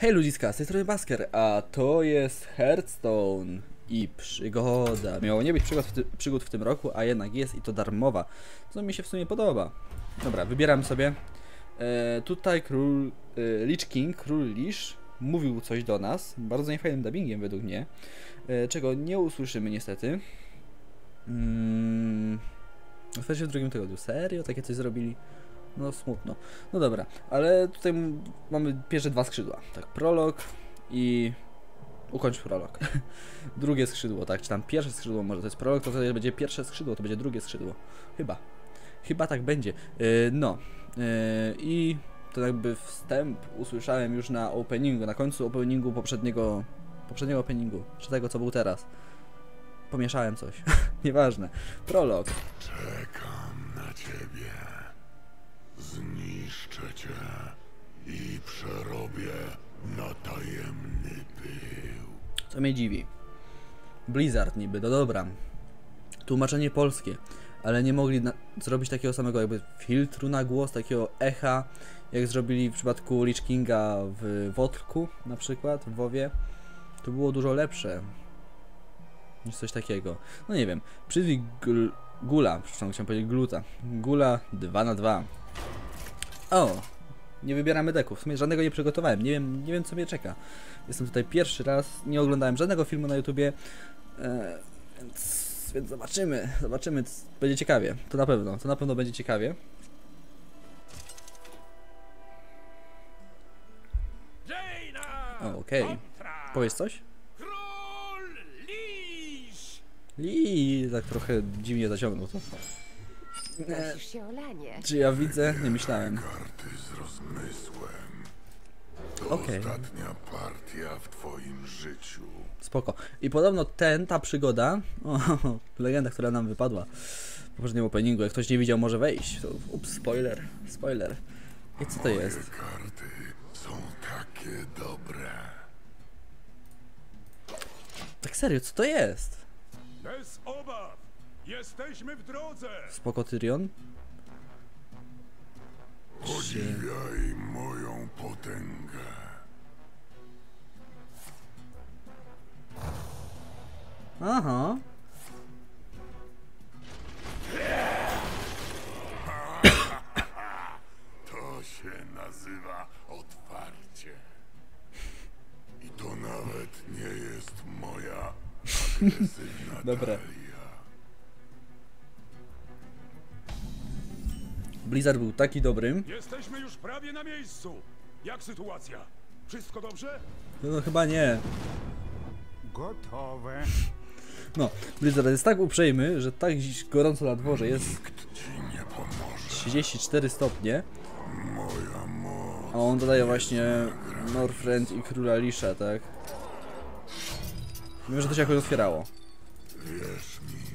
Hej ludziska, z tej strony Basker, a to jest Hearthstone i przygoda. Miało nie być przygód w, przygód w tym roku, a jednak jest i to darmowa, co mi się w sumie podoba. Dobra, wybieram sobie. E, tutaj król e, Lich King, król Lich, mówił coś do nas, bardzo niefajnym dubbingiem według mnie, e, czego nie usłyszymy niestety. Mm, w drugim tygodniu, serio? Takie coś zrobili? No smutno. No dobra, ale tutaj mamy pierwsze dwa skrzydła. Tak, prolog i ukończ prolog. Drugie skrzydło, tak, czy tam pierwsze skrzydło może to jest prolog, to wtedy będzie pierwsze skrzydło, to będzie drugie skrzydło. Chyba. Chyba tak będzie. Yy, no. Yy, I to jakby wstęp usłyszałem już na openingu, na końcu openingu poprzedniego poprzedniego openingu, czy tego co był teraz. Pomieszałem coś. Nieważne. Prolog. Czekam na tajemny pył. Co mnie dziwi. Blizzard niby, no dobra. Tłumaczenie polskie, ale nie mogli zrobić takiego samego jakby filtru na głos, takiego echa, jak zrobili w przypadku Lich Kinga w Wotku na przykład, w WoWie. To było dużo lepsze niż coś takiego. No nie wiem. Przywik gl- Gula, przepraszam, chciałem powiedzieć Gluta. Gula 2 na 2 O! Nie wybieramy deków. W sumie żadnego nie przygotowałem. Nie wiem, nie wiem co mnie czeka. Jestem tutaj pierwszy raz, nie oglądałem żadnego filmu na YouTubie, e, więc, więc zobaczymy, zobaczymy, będzie ciekawie, to na pewno, to na pewno będzie ciekawie. Okej. Kontra! Powiedz coś? Król Lisz! Tak trochę dziwnie zaciągnął to. Prosisz się o lanie. czy ja widzę? Nie myślałem. Karty z rozmysłem. To Okej. ostatnia partia w twoim życiu. Spoko. I podobno ten, ta przygoda, o, legenda, która nam wypadła w poprzednim openingu, jak ktoś nie widział, może wejść. To, ups, spoiler, spoiler. I co to jest? Te karty są takie dobre. Tak serio, co to jest? Bez obaw! Jesteśmy w drodze! Spoko Tyrion? Podziwiaj moją potęgę. Aha. To się nazywa otwarcie. I to nawet nie jest moja agresywna Dobra. talia. Blizzard był taki dobry. Jesteśmy już prawie na miejscu! Jak sytuacja? Wszystko dobrze? No, no chyba nie. Gotowe. No, Blizzard jest tak uprzejmy, że tak dziś gorąco na dworze jest Ci nie pomoże. 34 stopnie, Moja moc. a on dodaje właśnie Northrend i Króla Lisza, tak? Wiem, że to się jakoś otwierało. Wierz mi,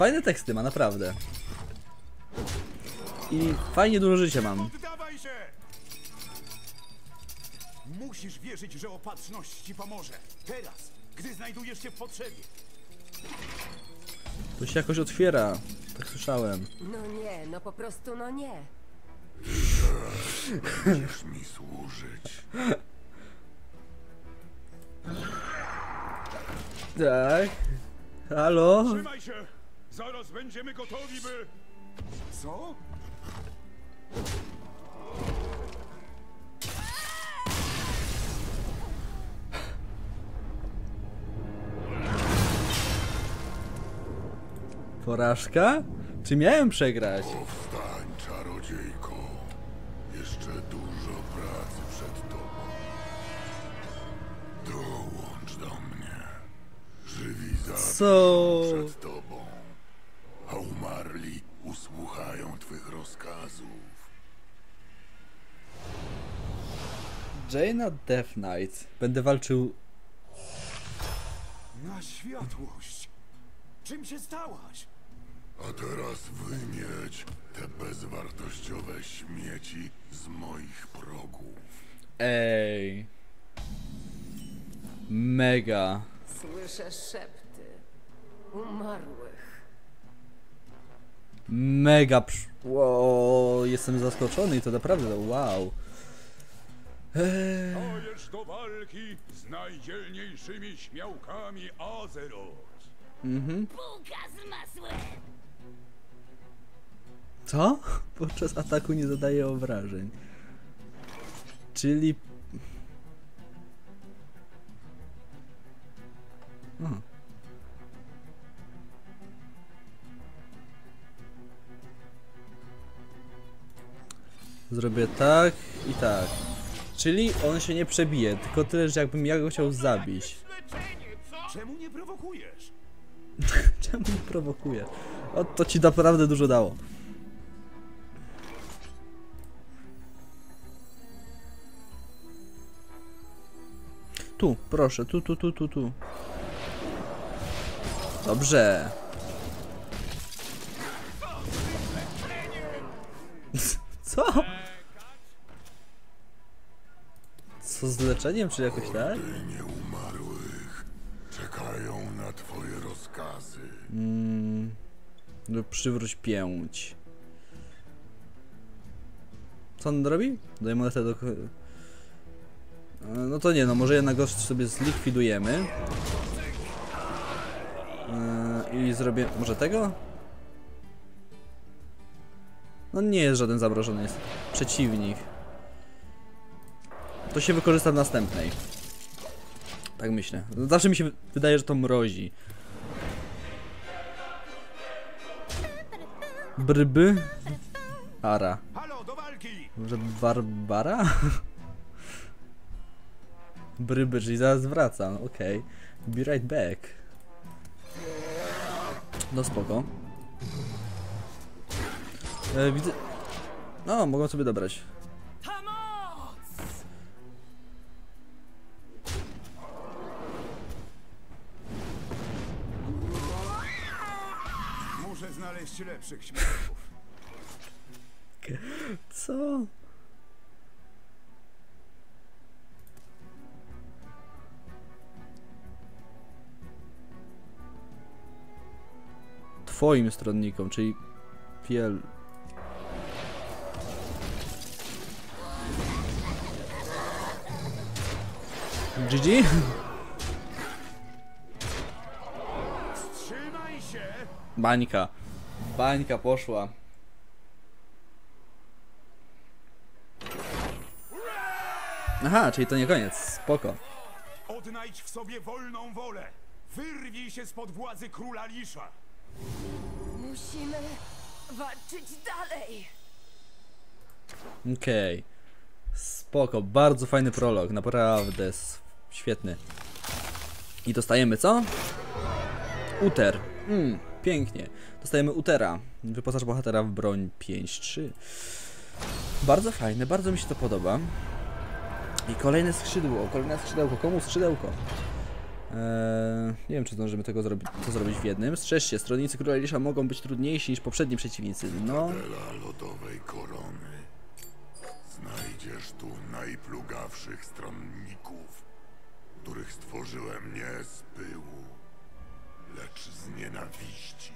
Fajne teksty ma, naprawdę. I fajnie dużo życia mam. Musisz wierzyć, że opatrzność ci pomoże. Teraz, gdy znajdujesz się w potrzebie. To się jakoś otwiera. Tak słyszałem. No nie, no po prostu no nie. Będziesz mi służyć. Tak. Halo? Trzymaj się! Zaraz będziemy gotowi, by... Co? Porażka? Czy miałem przegrać? Powstań, czarodziejko. Jeszcze dużo pracy przed tobą. Dołącz do mnie. Żywi zawsze Co? przed tobą, rozkazów. Jaina Death Knight. Będę walczył. Na światłość! Czym się stałaś? A teraz wymieć te bezwartościowe śmieci z moich progów. Ej. Mega. Słyszę szepty. Umarłych. Mega przy... Wow, jestem zaskoczony i to naprawdę wow. Eee, Dajesz do walki z najdzielniejszymi śmiałkami Azeroth. mhm. Bułka z masłem! Co? Podczas ataku nie zadaje obrażeń. Czyli... O. Zrobię tak i tak. Czyli on się nie przebije, tylko tyle, że jakbym ja go chciał zabić. Czemu nie prowokujesz? Czemu mnie prowokuje? O, to ci naprawdę dużo dało. Tu, proszę, tu, tu, tu, tu, tu. Dobrze. Co? Co z leczeniem, czy jakoś tak? Nieumarłych czekają na twoje rozkazy. Mm, no przywróć pięć. Co on robi? Daję monetę do... No to nie, no może jednak go sobie zlikwidujemy. E, I zrobię... może tego? No nie jest żaden zamrożony, jest przeciwnik. To się wykorzysta w następnej. Tak myślę. Zawsze mi się wy- wydaje, że to mrozi. Bryby? Ara. Może Barbara? Bryby, czyli zaraz wracam, okej. Be right back. No spoko. E, widzę... No, mogą sobie dobrać. Znaleźć lepszych śmiałków. Co? Twoim stronnikom, czyli piel. GG? Bańka. Bańka poszła. Aha, czyli to nie koniec. Spoko. Odnajdź w sobie wolną wolę. Wyrwij się spod władzy króla Lisza. Musimy walczyć dalej. Okej. Spoko, bardzo fajny prolog, naprawdę świetny. I dostajemy co? Uter. Mm, pięknie. Dostajemy Utera. Wyposaż bohatera w broń 5-3. Bardzo fajne, bardzo mi się to podoba. I kolejne skrzydło, kolejne skrzydełko. Komu skrzydełko? Eee, nie wiem, czy zdążymy tego zrobić, to zrobić w jednym. Strzeż się, stronnicy króla Elisza mogą być trudniejsi niż poprzedni przeciwnicy. No, lodowej korony. Znajdziesz tu najplugawszych stronników, których stworzyłem nie z pyłu, lecz z nienawiści.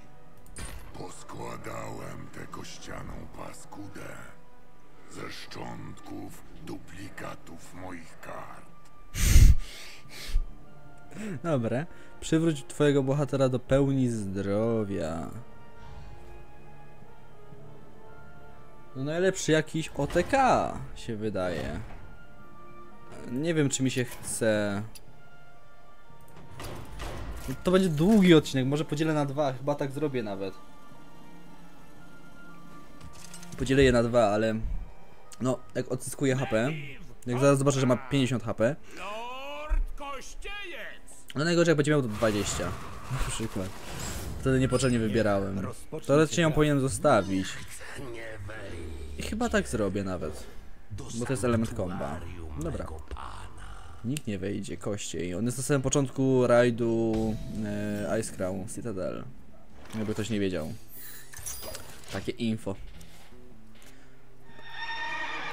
Poskładałem tę kościaną paskudę ze szczątków duplikatów moich kart. Dobra. Przywróć twojego bohatera do pełni zdrowia. No najlepszy jakiś OTK się wydaje. Nie wiem czy mi się chce. To będzie długi odcinek, może podzielę na dwa, chyba tak zrobię nawet. Podzielę je na dwa, ale... No, jak odzyskuję HP, jak zaraz zobaczę, że ma 50 HP, no najgorzej jak będzie miał to 20. Na przykład. Wtedy niepotrzebnie wybierałem. Teoretycznie ją powinienem zostawić. I chyba tak zrobię nawet. Bo to jest element komba. Dobra. Nikt nie wejdzie, kościej. On jest na samym początku rajdu e, Ice Crown Citadel. Jakby ktoś nie wiedział. Takie info.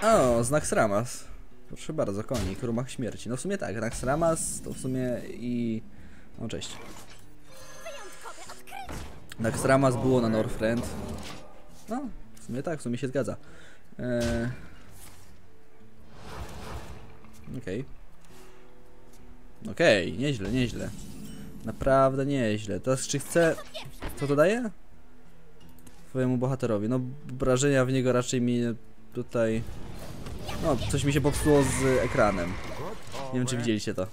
O, znak Sramas. Proszę bardzo, konik, rumach śmierci. No w sumie tak, znak Sramas to w sumie i... O, cześć. Naxxramas było na Northrend. No, w sumie tak, w sumie się zgadza. Eee... Okej. Okej, nieźle, nieźle. Naprawdę nieźle. Teraz czy chcę... Co to daje? Twojemu bohaterowi. No, wrażenia w niego raczej mi tutaj... No, coś mi się popsuło z ekranem. Nie wiem, czy widzieliście to.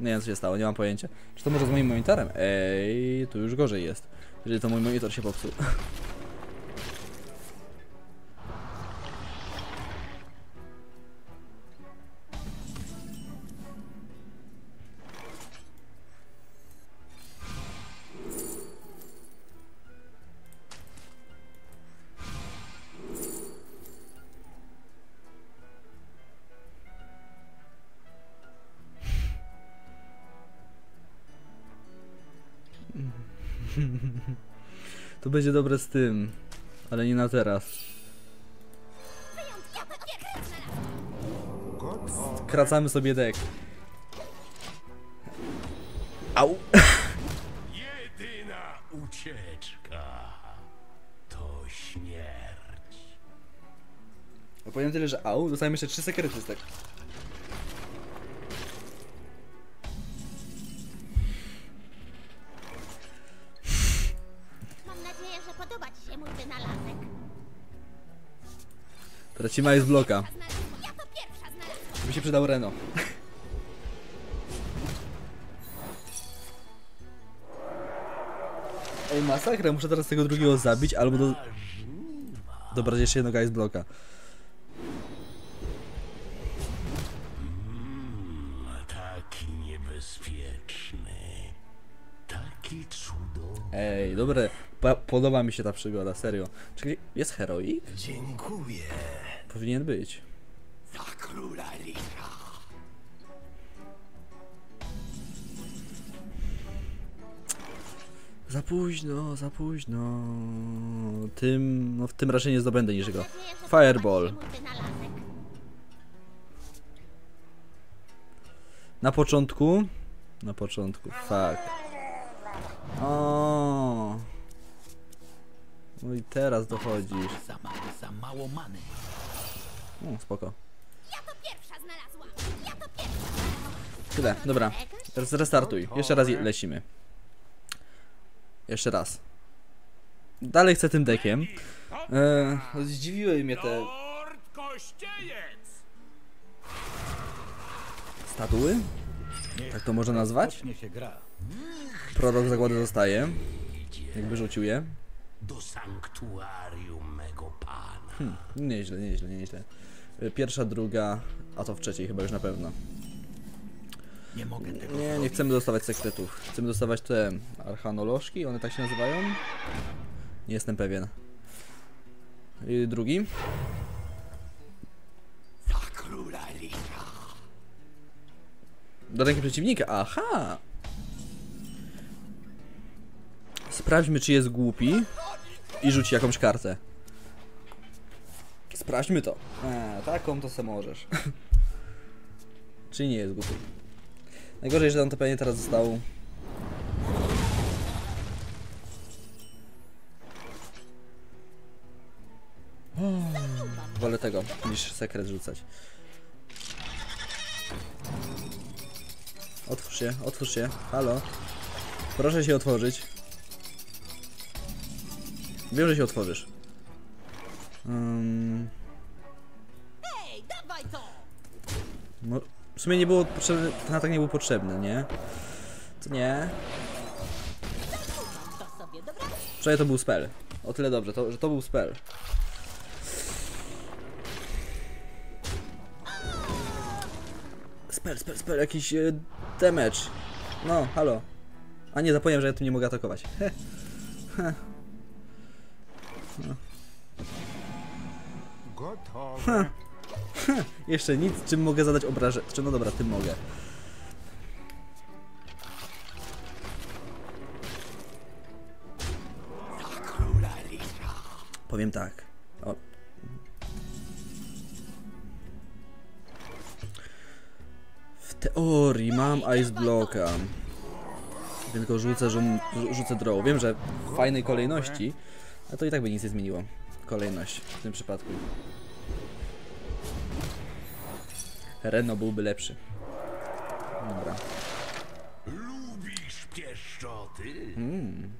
Nie wiem, co się stało, nie mam pojęcia. Czy to może z moim monitorem? Ej, tu już gorzej jest. Jeżeli to mój monitor się popsuł. To będzie dobre z tym, ale nie na teraz. Kracamy sobie dek. Au! Jedyna ucieczka to śmierć. Opowiem tyle, że au, dostałem jeszcze 3 sekrety z tego. Się mój wynalazek. Tracimy ice bloka. Ja to pierwsza znalazłam. By się przydał Reno. Ej, masakra, muszę teraz tego drugiego zabić, albo do... dobrać jeszcze jednego ice bloka. Taki niebezpieczny. Taki cudowny. Ej, dobre, podoba mi się ta przygoda, serio. Czyli jest heroik? Dziękuję. Powinien być. Za króla Lira. Za późno, za późno. Tym, no w tym raczej nie zdobędę niczego. Fireball. Na początku? Na początku, fuck. O. No i teraz dochodzisz. Za mało, za mało many. O, spoko. Ja to pierwsza znalazłam. Ja to pierwsza. Tyle, dobra. Teraz restartuj. Jeszcze raz lecimy. Jeszcze Dalej chcę tym dekiem. Eee, zdziwiły mnie te statuły. Tak to można nazwać? Prorok zagłady zostaje. Jakby rzucił je. Do sanktuarium mego pana. Nieźle, nieźle, nieźle. Y, Pierwsza, druga, a to w trzeciej chyba już na pewno. Nie mogę tego Nie, nie chcemy dostawać sekretów. Chcemy dostawać te archanolożki, one tak się nazywają? Nie jestem pewien. I drugi? Za króla Lira. Do ręki przeciwnika, aha! Sprawdźmy, czy jest głupi i rzuci jakąś kartę. Sprawdźmy to. A, taką to se możesz. czy nie jest głupi? Najgorzej, że on to pewnie teraz został. Wolę tego, niż sekret rzucać. Otwórz się, otwórz się. Halo. Proszę się otworzyć. Wiem, że się otworzysz. Um, no, w sumie nie było potrzebne, ten atak nie był potrzebny, nie? To nie. Wczoraj to był spell. O tyle dobrze, to, że to był spell. Spell, spell, spell, jakiś e, damage. No, halo. A nie, zapomniałem, że ja tu nie mogę atakować. Gotowe. Jeszcze nic, czym mogę zadać obrażę. Czy no dobra, tym mogę. Powiem tak. O. W teorii mam Ice Blocka. Tylko rzucę, żum, rzucę draw. Wiem, że w fajnej kolejności, A to i tak by nic nie zmieniło. Kolejność w tym przypadku. Renault byłby lepszy. Dobra. Lubisz pieszczoty? Mm.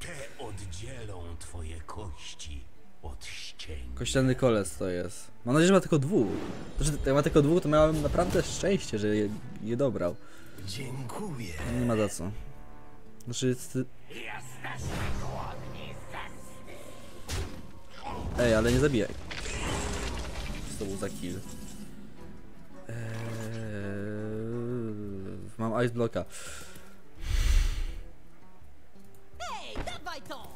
Te oddzielą twoje kości od ścięg. Kościelny koles to jest. Mam nadzieję, że ma tylko dwóch. Znaczy, jak ma tylko dwóch, to miałem naprawdę szczęście, że je, je dobrał. Dziękuję. Nie ma za co. Znaczy... Ty... Ej, ale nie zabijaj. Co to był za kill? Eee... Mam ice blocka. Ej, dawaj to!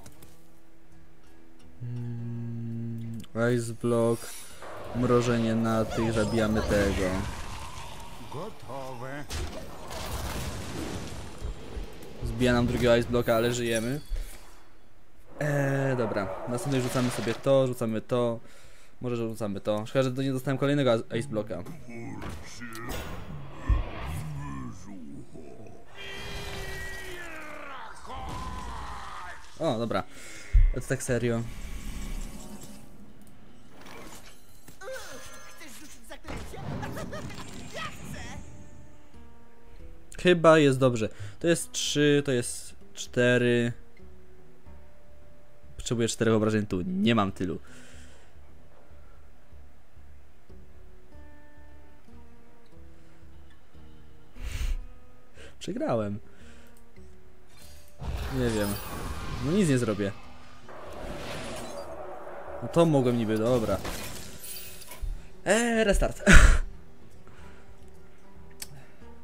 Mm, Ice block. Mrożenie na tych, zabijamy tego. Gotowe. Zbija nam drugiego ice blocka, ale żyjemy. Eee, dobra. Następnie rzucamy sobie to, rzucamy to. Może że rzucamy to. Szkoda, że nie dostałem kolejnego ice blocka. O, dobra. To tak serio. Chyba jest dobrze. To jest 3, to jest 4. Potrzebuję 4 obrażeń tu. Nie mam tylu. Przegrałem. Nie wiem. No nic nie zrobię. No to mogłem niby, dobra. Eee, restart.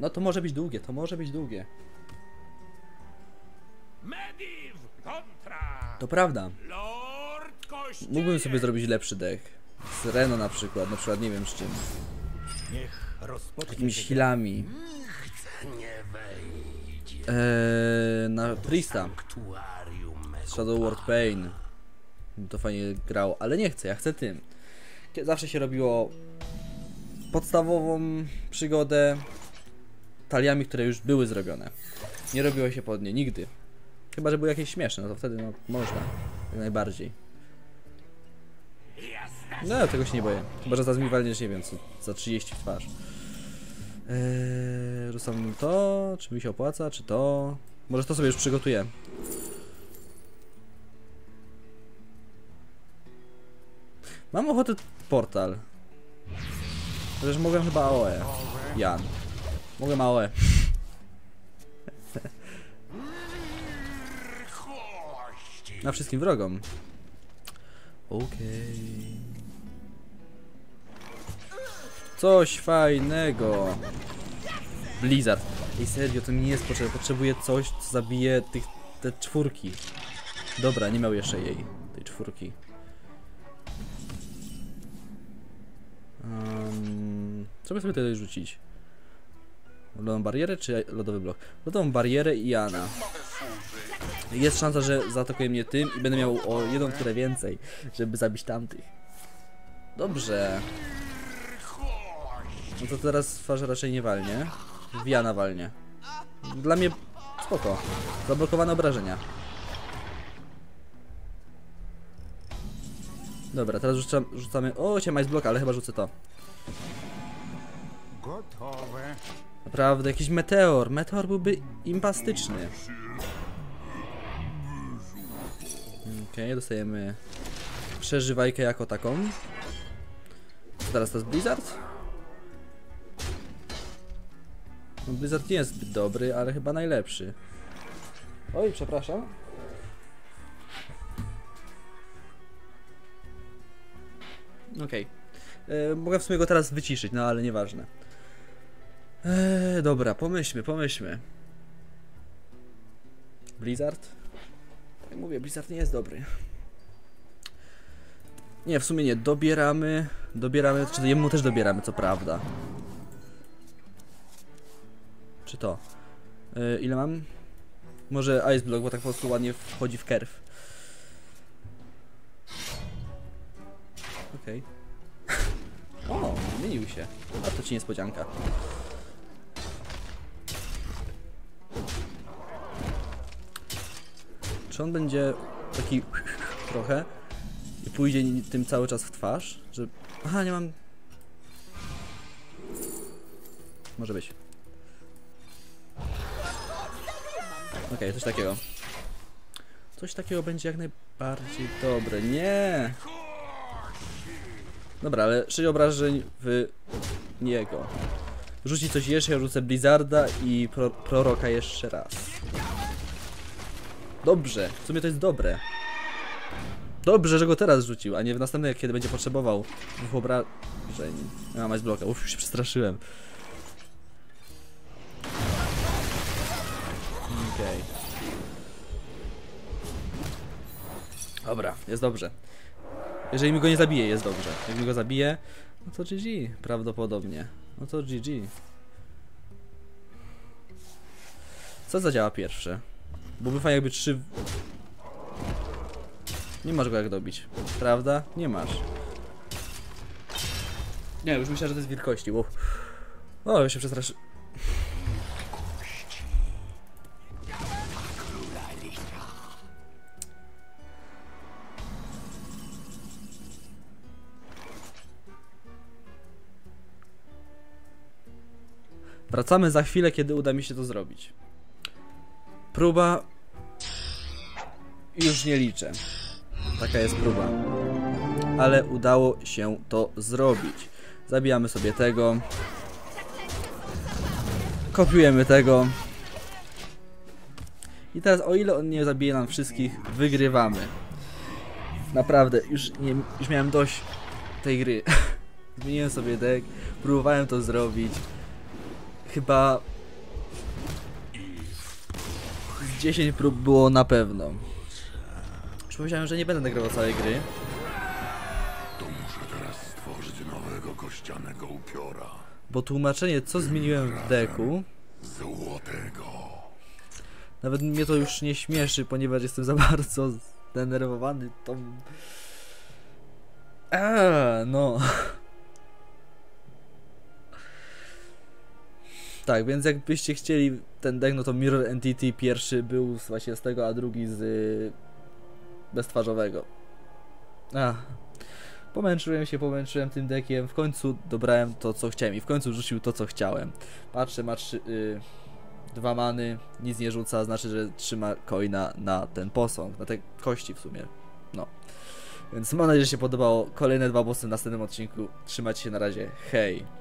No to może być długie, to może być długie. Mediv To prawda. Mógłbym sobie zrobić lepszy deck. Z Reno na przykład, na przykład nie wiem z czym. Jakimiś healami. Wejdzie. Eee, na Priesta. Shadow World Pain. To fajnie grało, ale nie chcę, ja chcę tym. Zawsze się robiło podstawową przygodę taliami, które już były zrobione. Nie robiło się pod nie, nigdy. Chyba, że były jakieś śmieszne, no to wtedy no, można. Jak najbardziej. No, tego się nie boję. Chyba, że zaraz mi walniesz, nie wiem, co, za 30 w twarz. Eee, rzucam to, czy mi się opłaca, czy to... Może to sobie już przygotuję. Mam ochotę portal. Chociaż mogłem chyba AOE. Jan. Mogłem AOE. Na wszystkim wrogom. Okej. Coś fajnego. Blizzard. Ej serio, to mi nie jest potrzebne. Potrzebuję coś, co zabije tych, te czwórki. Dobra, nie miał jeszcze jej. Tej czwórki. Um, co by sobie tutaj rzucić? Lodową barierę czy lodowy blok? Lodową barierę i Jana. Jest szansa, że zaatakuje mnie tym i będę miał o jedną turę więcej, żeby zabić tamtych. Dobrze. No to teraz twarz raczej nie walnie. Wiana walnie. Dla mnie spoko. Zablokowane obrażenia. Dobra, teraz rzucam, rzucamy... O, cię Ice Block, ale chyba rzucę to. Gotowe. Naprawdę, jakiś meteor. Meteor byłby impastyczny. Dostajemy przeżywajkę jako taką. Co teraz to jest Blizzard? No, Blizzard nie jest zbyt dobry, ale chyba najlepszy. Oj, przepraszam. Okej. E, Mogę w sumie go teraz wyciszyć, no ale nieważne. Eee, dobra, pomyślmy, pomyślmy. Blizzard? Jak mówię, Blizzard nie jest dobry. Nie, w sumie nie, dobieramy, dobieramy, czy jemu też dobieramy, co prawda. Czy to? Yy, ile mam? Może Ice Block, bo tak po prostu ładnie wchodzi w kerw. Okej. O, zmienił się. A to ci niespodzianka. Czy on będzie taki trochę i pójdzie tym cały czas w twarz, że... Aha, nie mam... Może być. Okej, coś takiego. Coś takiego będzie jak najbardziej dobre. Nie! Dobra, ale 6 obrażeń w niego. Rzuci coś jeszcze, ja rzucę Blizzarda i pro, proroka jeszcze raz. Dobrze, w sumie to jest dobre. Dobrze, że go teraz rzucił, a nie w następnej, kiedy będzie potrzebował dwóch obrażeń. A, masz bloka, uff, się przestraszyłem. Okej. Dobra, jest dobrze. Jeżeli mi go nie zabije, jest dobrze. Jak mi go zabije, no to GG, prawdopodobnie. No to GG. Co zadziała pierwsze? Byłby fajnie jakby trzy... Nie masz go jak dobić, prawda? Nie masz. Nie, już myślałem, że to jest wielkości, bo... O, ja się przestraszy... Wracamy za chwilę, kiedy uda mi się to zrobić. Próba. Już nie liczę. Taka jest próba. Ale udało się to zrobić. Zabijamy sobie tego. Kopiujemy tego. I teraz, o ile on nie zabije nam wszystkich, wygrywamy. Naprawdę, już, nie, już miałem dość tej gry. Zmieniłem sobie deck, próbowałem to zrobić chyba z 10 prób było na pewno. Powiedziałem, że nie będę nagrywał całej gry. To muszę teraz stworzyć nowego kościanego upiora. Bo tłumaczenie, co zmieniłem w deku, Złotego. nawet mnie to już nie śmieszy, ponieważ jestem za bardzo zdenerwowany tą... Eee, no. Tak, więc jakbyście chcieli ten deck, no to Mirror Entity pierwszy był z właśnie z tego, a drugi z beztwarzowego. Ach. Pomęczyłem się, pomęczyłem tym deckiem, w końcu dobrałem to, co chciałem i w końcu rzucił to, co chciałem. Patrzę, ma trzy, y, dwa many, nic nie rzuca, znaczy, że trzyma coina na ten posąg, na te kości w sumie. No. Więc mam nadzieję, że się podobało. Kolejne dwa bossy w następnym odcinku. Trzymajcie się na razie. Hej!